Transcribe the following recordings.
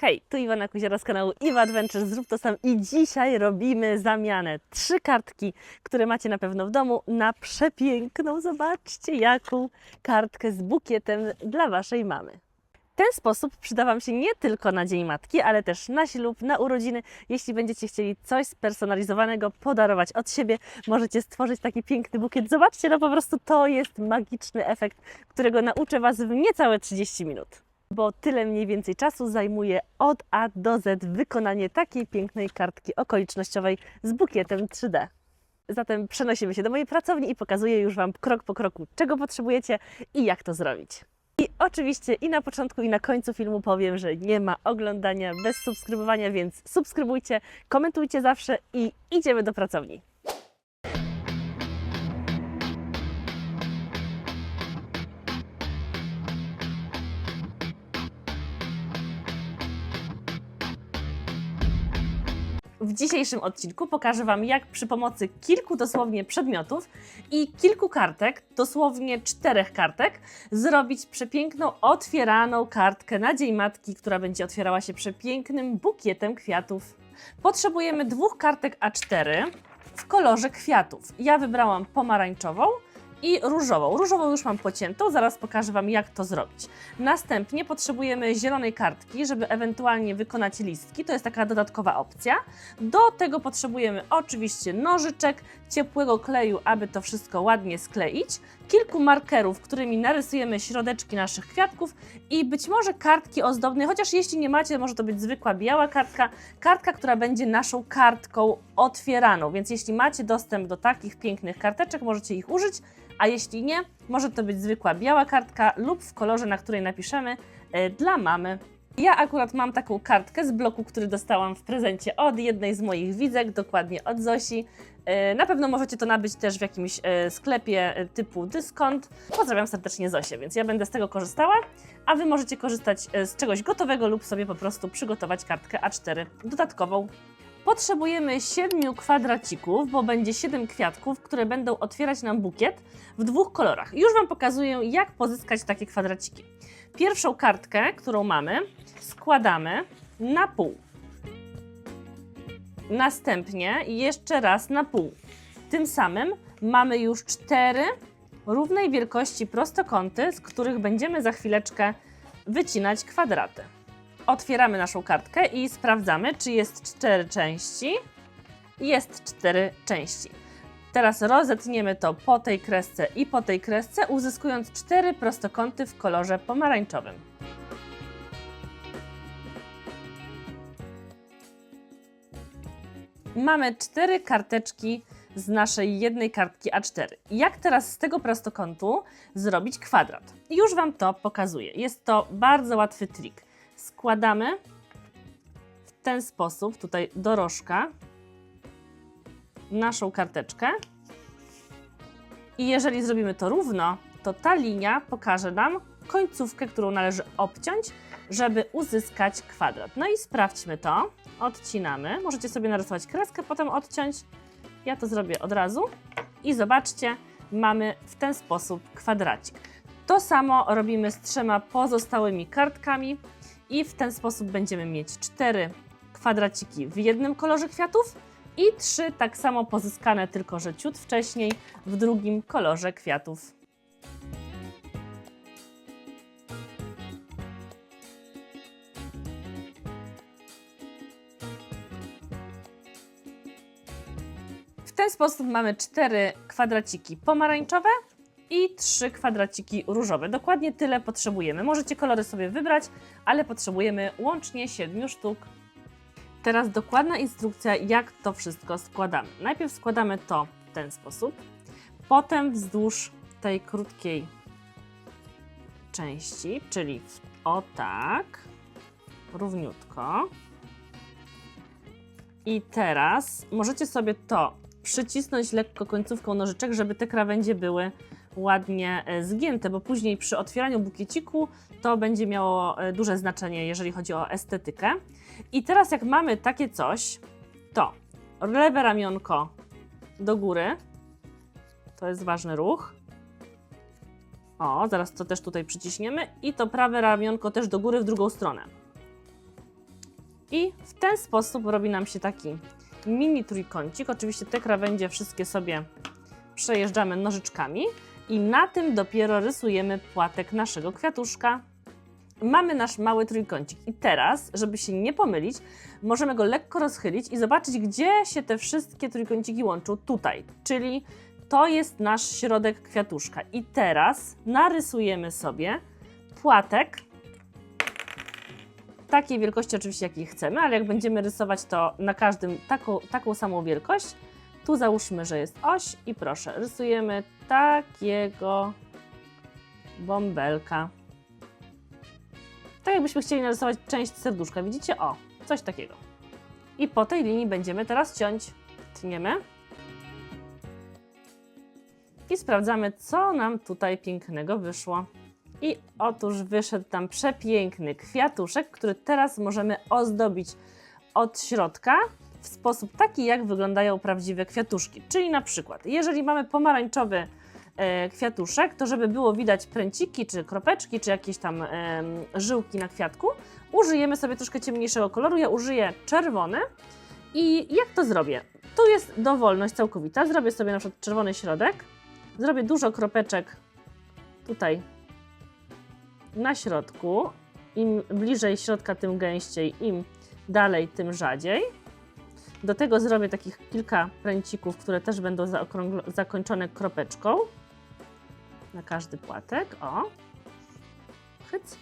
Hej, tu Iwana Kuziera z kanału Iwa Adventures, zrób to sam i dzisiaj robimy zamianę. Trzy kartki, które macie na pewno w domu na przepiękną, zobaczcie jaką kartkę z bukietem dla Waszej mamy. Ten sposób przyda Wam się nie tylko na Dzień Matki, ale też na ślub, na urodziny. Jeśli będziecie chcieli coś spersonalizowanego podarować od siebie, możecie stworzyć taki piękny bukiet. Zobaczcie, no po prostu to jest magiczny efekt, którego nauczę Was w niecałe 30 minut bo tyle mniej więcej czasu zajmuje od A do Z wykonanie takiej pięknej kartki okolicznościowej z bukietem 3D. Zatem przenosimy się do mojej pracowni i pokazuję już Wam krok po kroku, czego potrzebujecie i jak to zrobić. I oczywiście i na początku, i na końcu filmu powiem, że nie ma oglądania bez subskrybowania, więc subskrybujcie, komentujcie zawsze i idziemy do pracowni. W dzisiejszym odcinku pokażę Wam, jak przy pomocy kilku dosłownie przedmiotów i kilku kartek, dosłownie czterech kartek, zrobić przepiękną, otwieraną kartkę na Dzień Matki, która będzie otwierała się przepięknym bukietem kwiatów. Potrzebujemy dwóch kartek A4 w kolorze kwiatów. Ja wybrałam pomarańczową i różową. Różową już mam pociętą, zaraz pokażę Wam, jak to zrobić. Następnie potrzebujemy zielonej kartki, żeby ewentualnie wykonać listki. To jest taka dodatkowa opcja. Do tego potrzebujemy oczywiście nożyczek, ciepłego kleju, aby to wszystko ładnie skleić, kilku markerów, którymi narysujemy środeczki naszych kwiatków i być może kartki ozdobne, chociaż jeśli nie macie, może to być zwykła biała kartka, kartka, która będzie naszą kartką otwieraną. Więc jeśli macie dostęp do takich pięknych karteczek, możecie ich użyć, a jeśli nie, może to być zwykła biała kartka lub w kolorze, na której napiszemy e, dla mamy. Ja akurat mam taką kartkę z bloku, który dostałam w prezencie od jednej z moich widzek, dokładnie od Zosi. E, Na pewno możecie to nabyć też w jakimś e, sklepie e, typu dyskont. Pozdrawiam serdecznie Zosię, więc ja będę z tego korzystała, a Wy możecie korzystać z czegoś gotowego lub sobie po prostu przygotować kartkę A4 dodatkową. Potrzebujemy 7 kwadracików, bo będzie 7 kwiatków, które będą otwierać nam bukiet w dwóch kolorach. Już Wam pokazuję, jak pozyskać takie kwadraciki. Pierwszą kartkę, którą mamy, składamy na pół. Następnie jeszcze raz na pół. Tym samym mamy już cztery równej wielkości prostokąty, z których będziemy za chwileczkę wycinać kwadraty. Otwieramy naszą kartkę i sprawdzamy, czy jest cztery części. Jest cztery części. Teraz rozetniemy to po tej kresce i po tej kresce, uzyskując cztery prostokąty w kolorze pomarańczowym. Mamy cztery karteczki z naszej jednej kartki A4. Jak teraz z tego prostokątu zrobić kwadrat? Już Wam to pokazuję. Jest to bardzo łatwy trik. Składamy w ten sposób, tutaj dorożka, naszą karteczkę. I jeżeli zrobimy to równo, to ta linia pokaże nam końcówkę, którą należy obciąć, żeby uzyskać kwadrat. No i sprawdźmy to. Odcinamy. Możecie sobie narysować kreskę, potem odciąć. Ja to zrobię od razu. I zobaczcie, mamy w ten sposób kwadracik. To samo robimy z trzema pozostałymi kartkami i w ten sposób będziemy mieć cztery kwadraciki w jednym kolorze kwiatów i trzy tak samo pozyskane, tylko że ciut wcześniej w drugim kolorze kwiatów. Sposób mamy cztery kwadraciki pomarańczowe i trzy kwadraciki różowe. Dokładnie tyle potrzebujemy. Możecie kolory sobie wybrać, ale potrzebujemy łącznie 7 sztuk. Teraz dokładna instrukcja, jak to wszystko składamy. Najpierw składamy to w ten sposób, potem wzdłuż tej krótkiej części, czyli o tak, równiutko. I teraz możecie sobie to przycisnąć lekko końcówką nożyczek, żeby te krawędzie były ładnie e, zgięte, bo później przy otwieraniu bukieciku to będzie miało e, duże znaczenie, jeżeli chodzi o estetykę. I teraz jak mamy takie coś, to lewe ramionko do góry, to jest ważny ruch. O, zaraz to też tutaj przyciśniemy i to prawe ramionko też do góry w drugą stronę. I w ten sposób robi nam się taki mini trójkącik. Oczywiście te krawędzie wszystkie sobie przejeżdżamy nożyczkami i na tym dopiero rysujemy płatek naszego kwiatuszka. Mamy nasz mały trójkącik i teraz, żeby się nie pomylić, możemy go lekko rozchylić i zobaczyć, gdzie się te wszystkie trójkąciki łączą. Tutaj, czyli to jest nasz środek kwiatuszka. I teraz narysujemy sobie płatek takiej wielkości oczywiście, jakiej chcemy, ale jak będziemy rysować to na każdym taką, taką samą wielkość, tu załóżmy, że jest oś i proszę, rysujemy takiego bąbelka. Tak jakbyśmy chcieli narysować część serduszka, widzicie? O, coś takiego. I po tej linii będziemy teraz ciąć. Tniemy. I sprawdzamy, co nam tutaj pięknego wyszło. I otóż wyszedł tam przepiękny kwiatuszek, który teraz możemy ozdobić od środka w sposób taki, jak wyglądają prawdziwe kwiatuszki. Czyli na przykład, jeżeli mamy pomarańczowy e, kwiatuszek, to żeby było widać pręciki, czy kropeczki, czy jakieś tam żyłki na kwiatku, użyjemy sobie troszkę ciemniejszego koloru. Ja użyję czerwony. I jak to zrobię? Tu jest dowolność całkowita. Zrobię sobie na przykład czerwony środek. Zrobię dużo kropeczek tutaj na środku. Im bliżej środka, tym gęściej, im dalej, tym rzadziej. Do tego zrobię takich kilka pręcików, które też będą zakończone kropeczką na każdy płatek. O, chyc.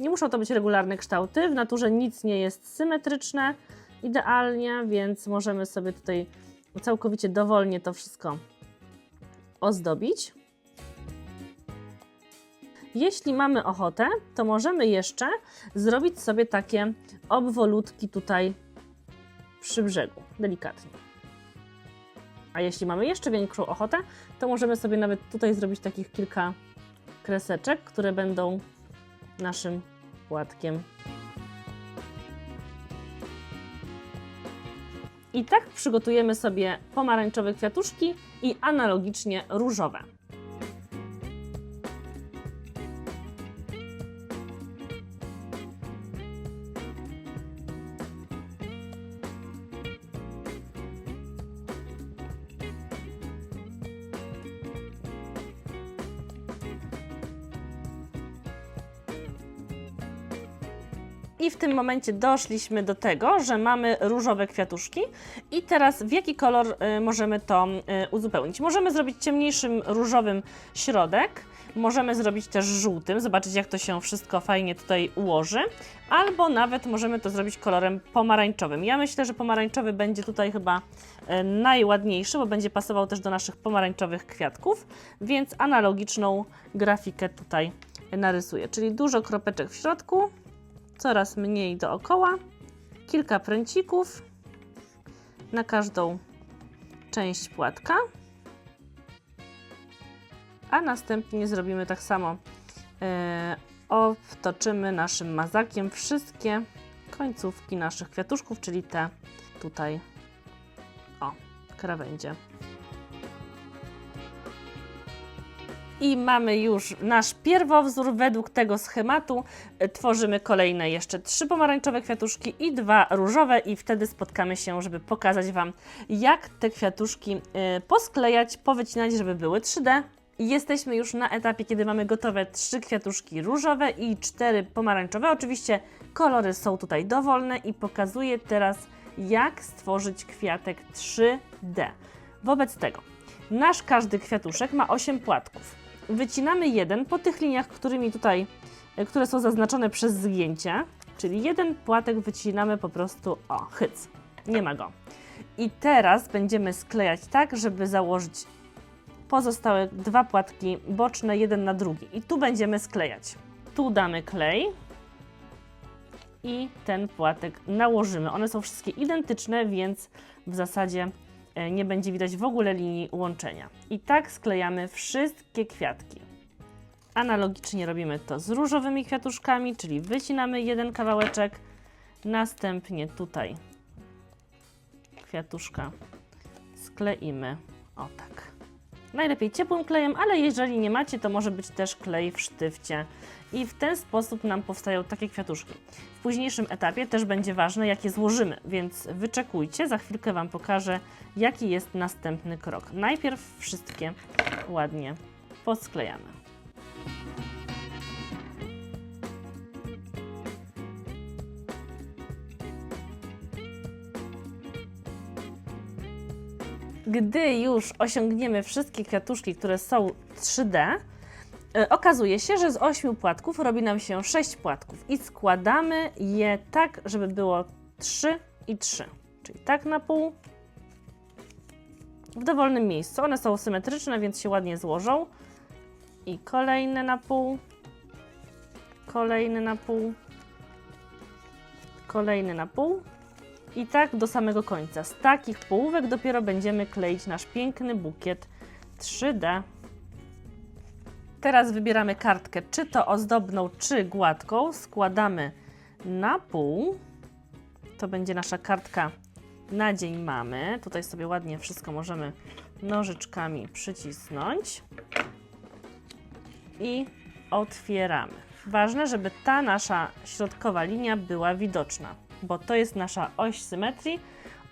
Nie muszą to być regularne kształty. W naturze nic nie jest symetryczne idealnie, więc możemy sobie tutaj całkowicie dowolnie to wszystko ozdobić. Jeśli mamy ochotę, to możemy jeszcze zrobić sobie takie obwolutki tutaj przy brzegu, delikatnie. A jeśli mamy jeszcze większą ochotę, to możemy sobie nawet tutaj zrobić takich kilka kreseczek, które będą naszym płatkiem. I tak przygotujemy sobie pomarańczowe kwiatuszki i analogicznie różowe. I w tym momencie doszliśmy do tego, że mamy różowe kwiatuszki. I teraz w jaki kolor y, możemy to y, uzupełnić? Możemy zrobić ciemniejszym różowym środek, możemy zrobić też żółtym, zobaczyć jak to się wszystko fajnie tutaj ułoży, albo nawet możemy to zrobić kolorem pomarańczowym. Ja myślę, że pomarańczowy będzie tutaj chyba y, najładniejszy, bo będzie pasował też do naszych pomarańczowych kwiatków, więc analogiczną grafikę tutaj narysuję, czyli dużo kropeczek w środku, coraz mniej dookoła, kilka pręcików na każdą część płatka, a następnie zrobimy tak samo. E, obtoczymy naszym mazakiem wszystkie końcówki naszych kwiatuszków, czyli te tutaj, o, krawędzie. I mamy już nasz pierwowzór. Według tego schematu e, tworzymy kolejne jeszcze trzy pomarańczowe kwiatuszki i dwa różowe i wtedy spotkamy się, żeby pokazać Wam, jak te kwiatuszki e, posklejać, powycinać, żeby były 3D. Jesteśmy już na etapie, kiedy mamy gotowe trzy kwiatuszki różowe i cztery pomarańczowe. Oczywiście kolory są tutaj dowolne i pokazuję teraz, jak stworzyć kwiatek 3D. Wobec tego nasz każdy kwiatuszek ma 8 płatków. Wycinamy jeden po tych liniach, którymi tutaj, e, które są zaznaczone przez zgięcie, czyli jeden płatek wycinamy po prostu, o, hyc, nie ma go. I teraz będziemy sklejać tak, żeby założyć pozostałe dwa płatki boczne, jeden na drugi. I tu będziemy sklejać. Tu damy klej i ten płatek nałożymy. One są wszystkie identyczne, więc w zasadzie nie będzie widać w ogóle linii łączenia. I tak sklejamy wszystkie kwiatki. Analogicznie robimy to z różowymi kwiatuszkami, czyli wycinamy jeden kawałeczek, następnie tutaj kwiatuszka skleimy. O tak. Najlepiej ciepłym klejem, ale jeżeli nie macie, to może być też klej w sztywcie. I w ten sposób nam powstają takie kwiatuszki. W późniejszym etapie też będzie ważne, jak je złożymy, więc wyczekujcie, za chwilkę Wam pokażę, jaki jest następny krok. Najpierw wszystkie ładnie posklejamy. Gdy już osiągniemy wszystkie kwiatuszki, które są 3D, e, okazuje się, że z 8 płatków robi nam się 6 płatków i składamy je tak, żeby było 3 i 3. Czyli tak na pół, w dowolnym miejscu. One są symetryczne, więc się ładnie złożą. I kolejne na pół, kolejny na pół, kolejny na pół. I tak do samego końca. Z takich połówek dopiero będziemy kleić nasz piękny bukiet 3D. Teraz wybieramy kartkę, czy to ozdobną, czy gładką. Składamy na pół. To będzie nasza kartka na dzień mamy. Tutaj sobie ładnie wszystko możemy nożyczkami przycisnąć. I otwieramy. Ważne, żeby ta nasza środkowa linia była widoczna, bo to jest nasza oś symetrii,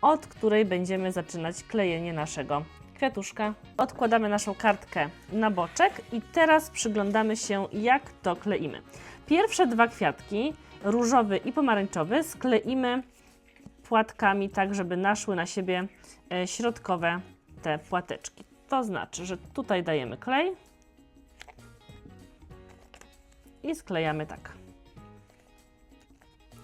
od której będziemy zaczynać klejenie naszego kwiatuszka. Odkładamy naszą kartkę na boczek i teraz przyglądamy się, jak to kleimy. Pierwsze dwa kwiatki, różowy i pomarańczowy, skleimy płatkami, tak żeby naszły na siebie e, środkowe te płateczki. To znaczy, że tutaj dajemy klej i sklejamy tak.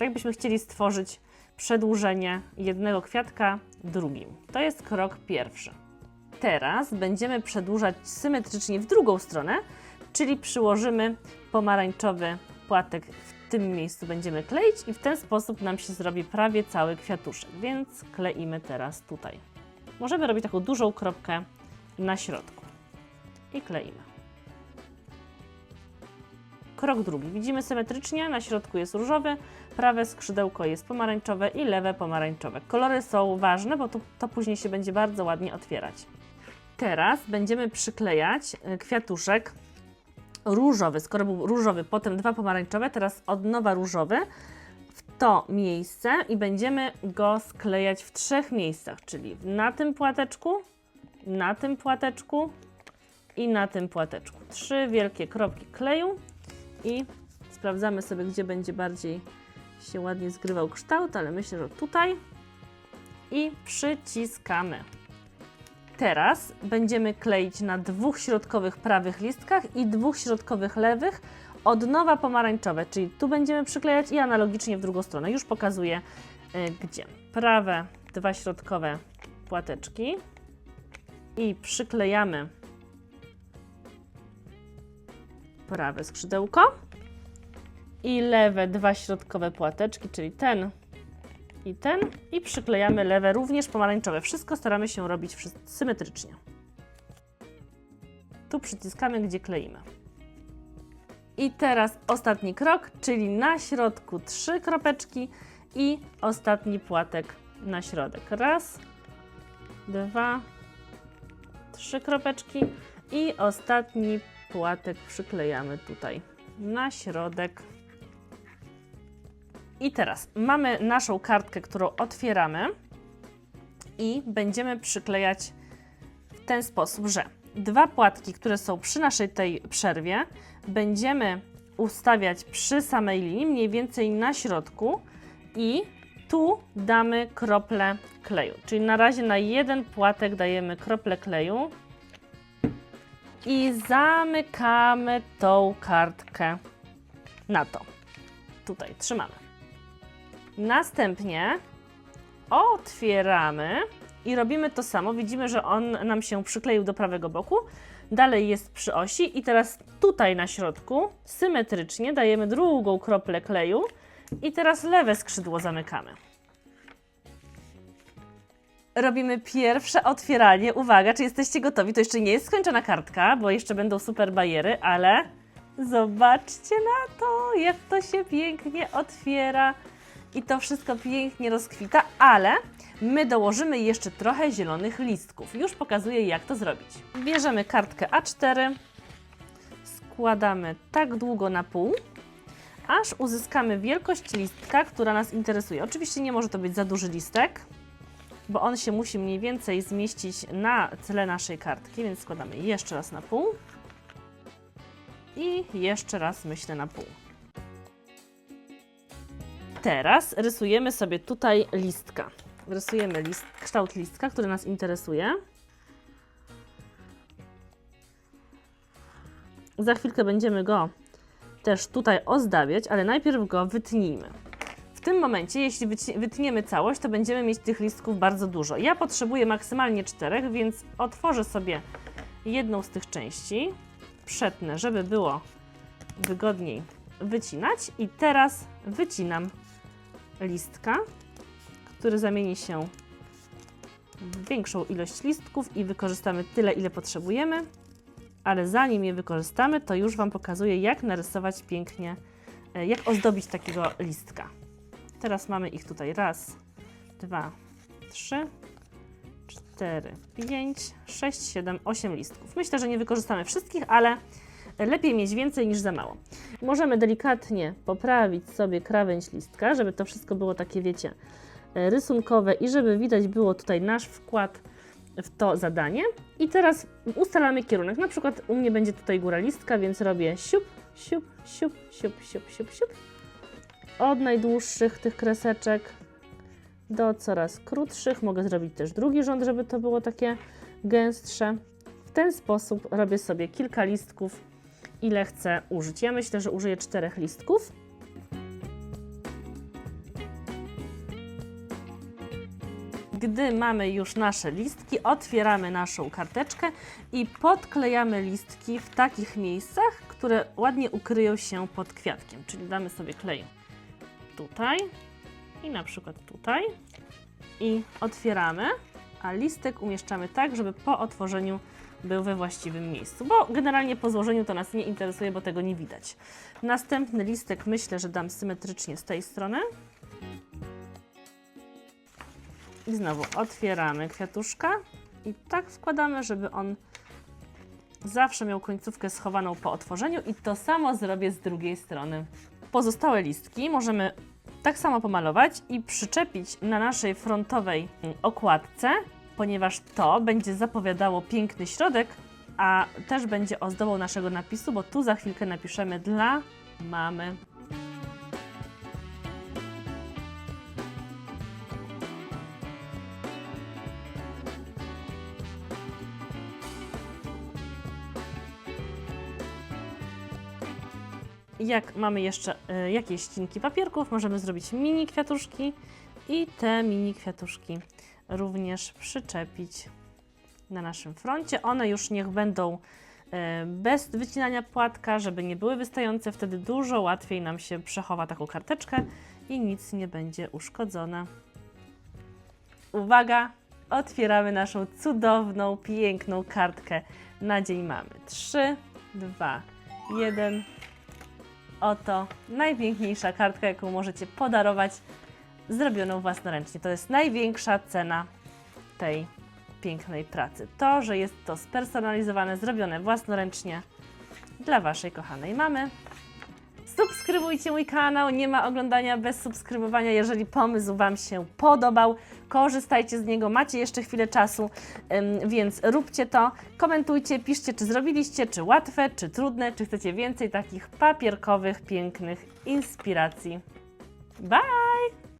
Tak jakbyśmy chcieli stworzyć przedłużenie jednego kwiatka drugim. To jest krok pierwszy. Teraz będziemy przedłużać symetrycznie w drugą stronę, czyli przyłożymy pomarańczowy płatek w tym miejscu będziemy kleić i w ten sposób nam się zrobi prawie cały kwiatuszek, więc kleimy teraz tutaj. Możemy robić taką dużą kropkę na środku i kleimy. Krok drugi. Widzimy symetrycznie, na środku jest różowy, prawe skrzydełko jest pomarańczowe i lewe pomarańczowe. Kolory są ważne, bo to, to później się będzie bardzo ładnie otwierać. Teraz będziemy przyklejać y, kwiatuszek różowy. Skoro był różowy, potem dwa pomarańczowe, teraz od nowa różowy w to miejsce i będziemy go sklejać w trzech miejscach, czyli na tym płateczku, na tym płateczku i na tym płateczku. Trzy wielkie kropki kleju i sprawdzamy sobie, gdzie będzie bardziej się ładnie zgrywał kształt, ale myślę, że tutaj i przyciskamy. Teraz będziemy kleić na dwóch środkowych prawych listkach i dwóch środkowych lewych od nowa pomarańczowe, czyli tu będziemy przyklejać i analogicznie w drugą stronę. Już pokazuję y, gdzie. Prawe dwa środkowe płateczki i przyklejamy prawe skrzydełko i lewe dwa środkowe płateczki, czyli ten i ten i przyklejamy lewe również pomarańczowe. Wszystko staramy się robić symetrycznie. Tu przyciskamy, gdzie kleimy. I teraz ostatni krok, czyli na środku trzy kropeczki i ostatni płatek na środek. Raz, dwa, trzy kropeczki i ostatni płatek przyklejamy tutaj na środek. I teraz mamy naszą kartkę, którą otwieramy i będziemy przyklejać w ten sposób, że dwa płatki, które są przy naszej tej przerwie, będziemy ustawiać przy samej linii, mniej więcej na środku i tu damy krople kleju. Czyli na razie na jeden płatek dajemy krople kleju i zamykamy tą kartkę na to. Tutaj trzymamy. Następnie otwieramy i robimy to samo. Widzimy, że on nam się przykleił do prawego boku. Dalej jest przy osi i teraz tutaj na środku symetrycznie dajemy drugą kroplę kleju i teraz lewe skrzydło zamykamy. Robimy pierwsze otwieranie. Uwaga, czy jesteście gotowi? To jeszcze nie jest skończona kartka, bo jeszcze będą super bajery, ale zobaczcie na to, jak to się pięknie otwiera i to wszystko pięknie rozkwita, ale my dołożymy jeszcze trochę zielonych listków. Już pokazuję, jak to zrobić. Bierzemy kartkę A4, składamy tak długo na pół, aż uzyskamy wielkość listka, która nas interesuje. Oczywiście nie może to być za duży listek, bo on się musi mniej więcej zmieścić na tle naszej kartki, więc składamy jeszcze raz na pół i jeszcze raz myślę na pół. Teraz rysujemy sobie tutaj listka. Rysujemy list, kształt listka, który nas interesuje. Za chwilkę będziemy go też tutaj ozdabiać, ale najpierw go wytnijmy. W tym momencie, jeśli wytniemy całość, to będziemy mieć tych listków bardzo dużo. Ja potrzebuję maksymalnie czterech, więc otworzę sobie jedną z tych części, przetnę, żeby było wygodniej wycinać i teraz wycinam listka, który zamieni się w większą ilość listków i wykorzystamy tyle, ile potrzebujemy. Ale zanim je wykorzystamy, to już Wam pokazuję, jak narysować pięknie, e, jak ozdobić takiego listka. Teraz mamy ich tutaj raz, dwa, trzy, cztery, pięć, sześć, siedem, osiem listków. Myślę, że nie wykorzystamy wszystkich, ale lepiej mieć więcej niż za mało. Możemy delikatnie poprawić sobie krawędź listka, żeby to wszystko było takie, wiecie, e, rysunkowe i żeby widać było tutaj nasz wkład w to zadanie. I teraz ustalamy kierunek. Na przykład u mnie będzie tutaj góra listka, więc robię siup, siup, siup, siup, siup, siup, siup. Od najdłuższych tych kreseczek do coraz krótszych. Mogę zrobić też drugi rząd, żeby to było takie gęstsze. W ten sposób robię sobie kilka listków, ile chcę użyć. Ja myślę, że użyję czterech listków. Gdy mamy już nasze listki, otwieramy naszą karteczkę i podklejamy listki w takich miejscach, które ładnie ukryją się pod kwiatkiem. Czyli damy sobie klej tutaj i na przykład tutaj i otwieramy, a listek umieszczamy tak, żeby po otworzeniu był we właściwym miejscu, bo generalnie po złożeniu to nas nie interesuje, bo tego nie widać. Następny listek myślę, że dam symetrycznie z tej strony. I znowu otwieramy kwiatuszka i tak wkładamy, żeby on zawsze miał końcówkę schowaną po otworzeniu i to samo zrobię z drugiej strony. Pozostałe listki możemy tak samo pomalować i przyczepić na naszej frontowej okładce, ponieważ to będzie zapowiadało piękny środek, a też będzie ozdobą naszego napisu, bo tu za chwilkę napiszemy dla mamy. Jak mamy jeszcze y, jakieś ścinki papierków, możemy zrobić mini kwiatuszki i te mini kwiatuszki również przyczepić na naszym froncie. One już niech będą y, bez wycinania płatka, żeby nie były wystające, wtedy dużo łatwiej nam się przechowa taką karteczkę i nic nie będzie uszkodzone. Uwaga! Otwieramy naszą cudowną, piękną kartkę na dzień mamy. 3, 2, 1. Oto najpiękniejsza kartka, jaką możecie podarować, zrobioną własnoręcznie. To jest największa cena tej pięknej pracy. To, że jest to spersonalizowane, zrobione własnoręcznie dla Waszej kochanej mamy. Subskrybujcie mój kanał, nie ma oglądania bez subskrybowania. Jeżeli pomysł Wam się podobał, korzystajcie z niego, macie jeszcze chwilę czasu, więc róbcie to. Komentujcie, piszcie, czy zrobiliście, czy łatwe, czy trudne, czy chcecie więcej takich papierkowych, pięknych inspiracji. Bye!